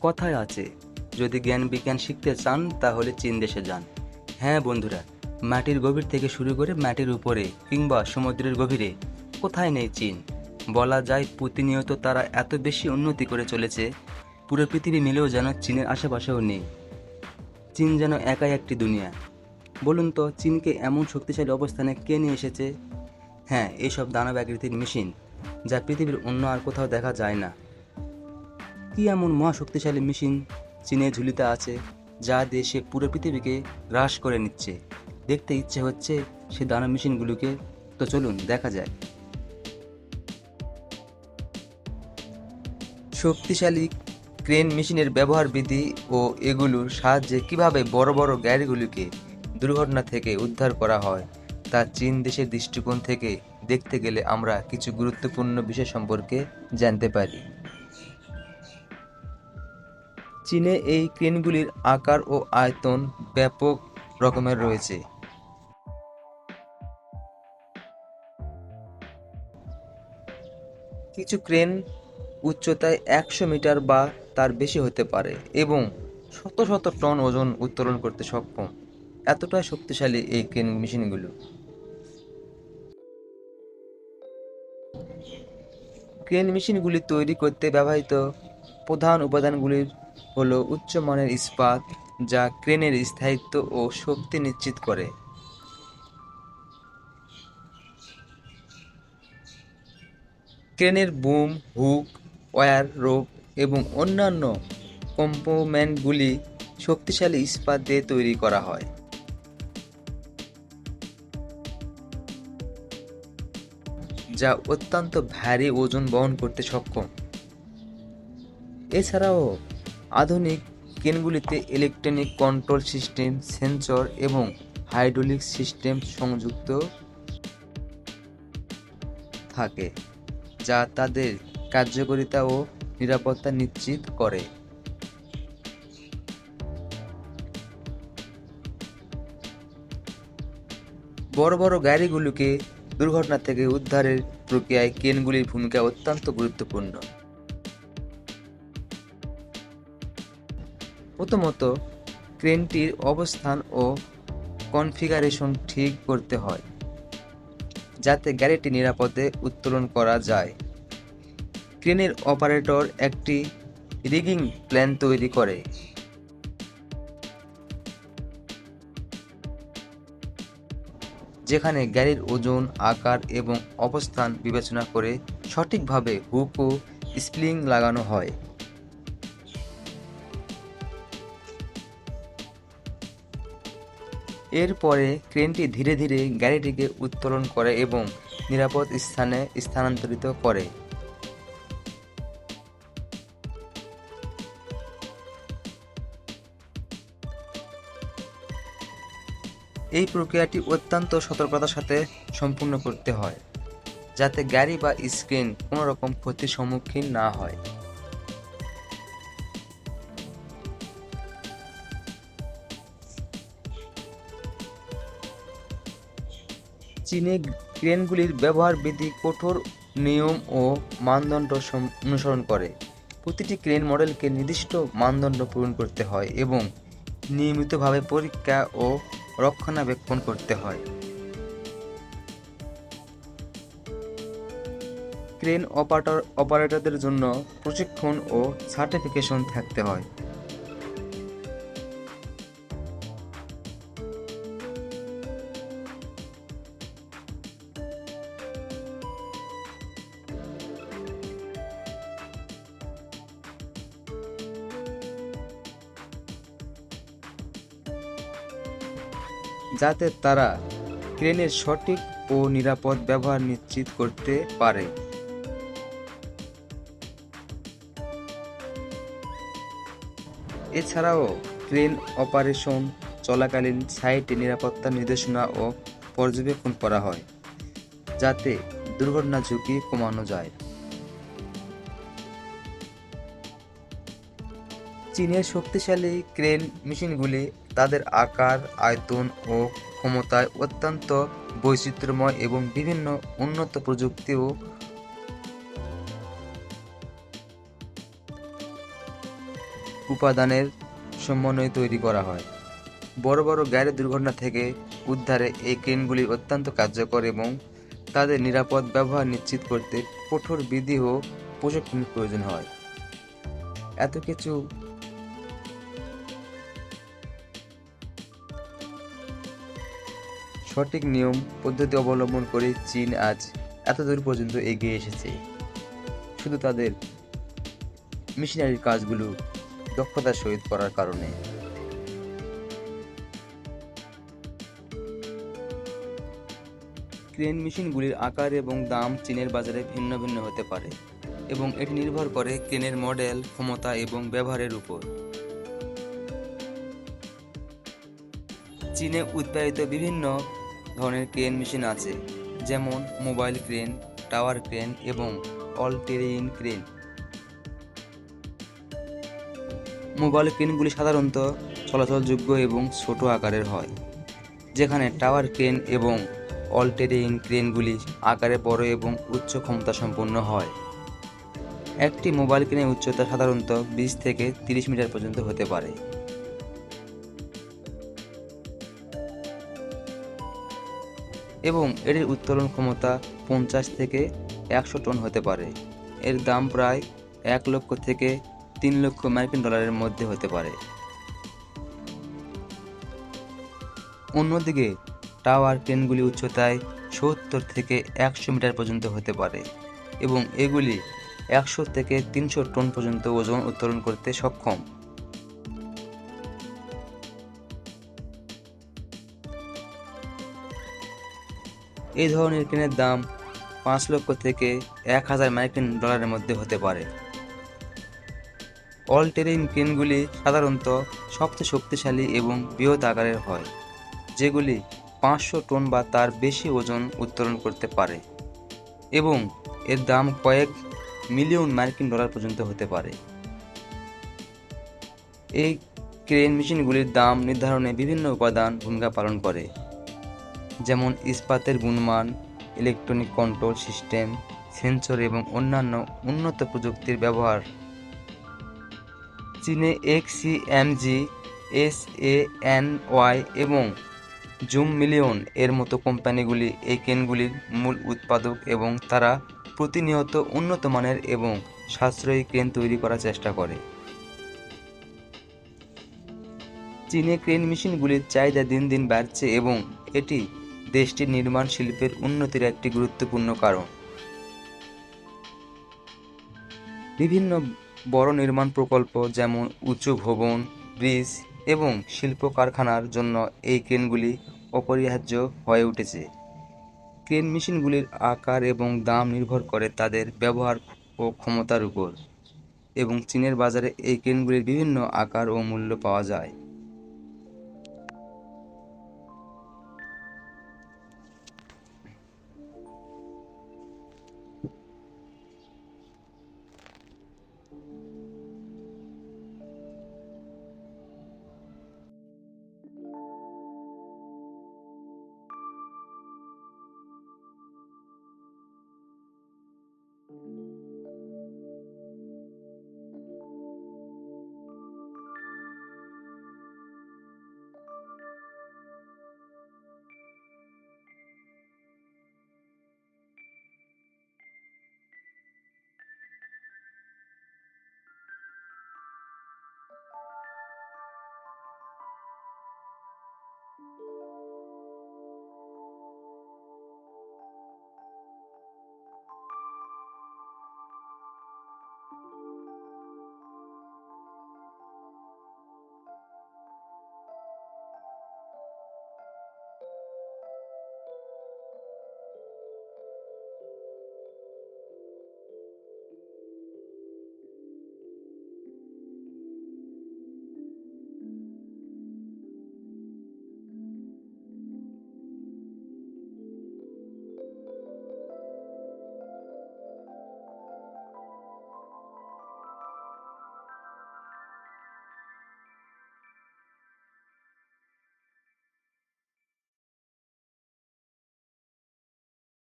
কথায় আছে, যদি জ্ঞান বিজ্ঞান শিখতে চান, তাহলে চীন দেশে যান। হ্যাঁ বন্ধুরা, মাটির গভীর থেকে শুরু করে মাটির উপরে কিংবা সমুদ্রের গভীরে, কোথায় নেই চীন? বলা যায় প্রতিনিয়ত তারা এত বেশি উন্নতি করে চলেছে, পুরো পৃথিবী মিলেও যেন চীনের আশেপাশেও নেই। চীন যেন একাই একটি দুনিয়া। বলুন তো চীনকে এমন শক্তিশালী অবস্থানে কে নিয়ে এসেছে? হ্যাঁ এইসব দানব আকৃতির মেশিন, যা পৃথিবীর অন্য আর কোথাও দেখা যায় না। কি এমন মহাশক্তিশালী মেশিন চীনে ঝুলিতে আছে যা দেশে পুরো পৃথিবীকে গ্রাস করে নিচ্ছে? দেখতে ইচ্ছে হচ্ছে সে দানা মেশিনগুলোকে। তো চলুন, দেখা যায় শক্তিশালী ক্রেন মেশিনের ব্যবহার বিধি ও এগুলোর সাহায্যে কীভাবে বড় বড় গাড়িগুলিকে দুর্ঘটনা থেকে উদ্ধার করা হয়, তা চীন দেশের দৃষ্টিকোণ থেকে দেখতে গেলে আমরা কিছু গুরুত্বপূর্ণ বিষয় সম্পর্কে জানতে পারি। চীনে এই ক্রেনগুলির আকার ও আয়তন ব্যাপক রকমের রয়েছে। কিছু ক্রেন উচ্চতায় একশো মিটার বা তার বেশি হতে পারে এবং শত শত টন ওজন উত্তোলন করতে সক্ষম। এতটাই শক্তিশালী এই ক্রেন মেশিনগুলো। ক্রেন মেশিনগুলি তৈরি করতে ব্যবহৃত প্রধান উপাদানগুলির হলো উচ্চমানের ইস্পাত যা ক্রেনের স্থায়িত্ব ও শক্তি নিশ্চিত করে। ক্রেনের বুম, হুক, ওয়্যার, রোপ এবং অন্যান্য কম্পোনেন্টগুলি শক্তিশালী ইস্পাত দিয়ে তৈরি করা হয়। যা অত্যন্ত ভারী ওজন বহন করতে সক্ষম। এছাড়াও আধুনিক কেনগুলিতে ইলেকট্রনিক কন্ট্রোল সিস্টেম সেন্সর এবং হাইড্রোলিক সিস্টেম সংযুক্ত থাকে, যা তাদের কার্যকারিতা ও নিরাপত্তা নিশ্চিত করে। বড় বড় গাড়িগুলোকে দুর্ঘটনা থেকে উদ্ধারের প্রক্রিয়ায় কেনগুলির ভূমিকা অত্যন্ত গুরুত্বপূর্ণ। প্রথমত, ক্রেনটির অবস্থান ও কনফিগারেশন ঠিক করতে হয়, যাতে গাড়িটি নিরাপদে উত্তোলন করা যায়। ক্রেনের অপারেটর একটি রিগিং প্ল্যান তৈরি করে। যেখানে গাড়ির ওজন, আকার এবং অবস্থান বিবেচনা করে সঠিকভাবে হুক ও স্প্রিং লাগানো হয়। এরপরে ক্রেনটি ধীরে ধীরে গাড়িটিকে উত্তোলন করে এবং নিরাপদ স্থানে স্থানান্তরিত করে। এই প্রক্রিয়াটি অত্যন্ত সতর্কতার সাথে সম্পূর্ণ করতে হয়, যাতে গাড়ি বা স্ক্রিন কোনো রকম ক্ষতির সম্মুখীন না হয়। চীনে ক্রেনগুলির ব্যবহার বিধি কঠোর নিয়ম ও মানদণ্ড অনুসরণ করে। প্রতিটি ক্রেন মডেলকে নির্দিষ্ট মানদণ্ড পূরণ করতে হয় এবং নিয়মিতভাবে পরীক্ষা ও রক্ষণাবেক্ষণ করতে হয়। ক্রেন অপারেটর অপারেটরদের জন্য প্রশিক্ষণ ও সার্টিফিকেশন থাকতে হয়। যাতে তারা ক্রেনের সঠিক ও নিরাপদ ব্যবহার নিশ্চিত করতে পারে। এছাড়াও ক্রেন অপারেশন চলাকালীন সাইটে নিরাপত্তা নির্দেশনা ও পর্যবেক্ষণ করা হয়, যাতে দুর্ঘটনা ঝুঁকি কমানো যায়। চীনের শক্তিশালী ক্রেন মেশিনগুলি তাদের আকার, আয়তন ও ক্ষমতায় অত্যন্ত বৈচিত্র্যময় এবং বিভিন্ন উন্নত প্রযুক্তি ও উপাদানের সমন্বয়ে তৈরি করা হয়। বড় বড় গাড়ি দুর্ঘটনা থেকে উদ্ধারে এই ক্রেনগুলি অত্যন্ত কার্যকর এবং তাদের নিরাপদ ব্যবহার নিশ্চিত করতে কঠোর বিধি ও প্রশিক্ষণের প্রয়োজন হয়। এত কিছু সঠিক নিয়ম পদ্ধতি অবলম্বন করে চীন আজ এত দূর পর্যন্ত এগিয়ে এসেছে। শুধু তাদের মিশনারির কাজগুলো দক্ষতার সহিত করার কারণে। ক্রেন মেশিনগুলির আকার এবং দাম চীনের বাজারে ভিন্ন ভিন্ন হতে পারে এবং এটি নির্ভর করে ক্রেনের মডেল, ক্ষমতা এবং ব্যবহারের উপর। চীনে উৎপাদিত বিভিন্ন ধরনের ক্রেন মেশিন আছে, যেমন মোবাইল ক্রেন, টাওয়ার ক্রেন এবং অল টেরেইন ক্রেন। মোবাইল ক্রেনগুলি সাধারণত চলাচলযোগ্য এবং ছোট আকারের হয়, যেখানে টাওয়ার ক্রেন এবং অল টেরেইন ক্রেনগুলি আকারে বড় এবং উচ্চ ক্ষমতা সম্পন্ন হয়। একটি মোবাইল ক্রেনের উচ্চতা সাধারণত বিশ থেকে তিরিশ মিটার পর্যন্ত হতে পারে। এবং এটির উত্তোলন ক্ষমতা পঞ্চাশ থেকে একশো টন হতে পারে। এর দাম প্রায় এক লক্ষ থেকে তিন লক্ষ মার্কিন ডলারের মধ্যে হতে পারে। অন্যদিকে, টাওয়ার ক্রেনগুলি উচ্চতায় সত্তর থেকে একশো মিটার পর্যন্ত হতে পারে এবং এগুলি একশো থেকে তিনশো টন পর্যন্ত ওজন উত্তোলন করতে সক্ষম। এই ধরনের ক্রেনের দাম পাঁচ লক্ষ থেকে এক হাজার মার্কিন ডলারের মধ্যে হতে পারে। অল টেরেইন ক্রেনগুলি সাধারণত সবচেয়ে শক্তিশালী এবং বৃহৎ আকারের হয়, যেগুলি পাঁচশো টন বা তার বেশি ওজন উত্তোলন করতে পারে এবং এর দাম কয়েক মিলিয়ন মার্কিন ডলার পর্যন্ত হতে পারে। এই ক্রেন মেশিনগুলির দাম নির্ধারণে বিভিন্ন উপাদান ভূমিকা পালন করে। যেমন ইস্পাতের গুণমান ইলেকট্রনিক কন্ট্রোল সিস্টেম সেন্সর এবং অন্যান্য উন্নত প্রযুক্তির ব্যবহার। চীনে XCMG S A N Y এবং জুম মিলিয়ন এর মতো কোম্পানিগুলি এই কেনগুলির মূল উৎপাদক এবং তারা প্রতিনিয়ত উন্নত মানের এবং সাশ্রয়ী ক্রেন তৈরি করার চেষ্টা করে। চীনে ক্রেন মেশিনগুলির চাহিদা দিন দিন বাড়ছে এবং এটি দেশটির নির্মাণ শিল্পের উন্নতির একটি গুরুত্বপূর্ণ কারণ। বিভিন্ন বড় নির্মাণ প্রকল্প যেমন উঁচু ভবন, ব্রিজ এবং শিল্প কারখানার জন্য এই ক্রেনগুলি অপরিহার্য হয়ে উঠেছে। ক্রেন মেশিনগুলির আকার এবং দাম নির্ভর করে তাদের ব্যবহার ও ক্ষমতার উপর এবং চীনের বাজারে এই ক্রেনগুলির বিভিন্ন আকার ও মূল্য পাওয়া যায়।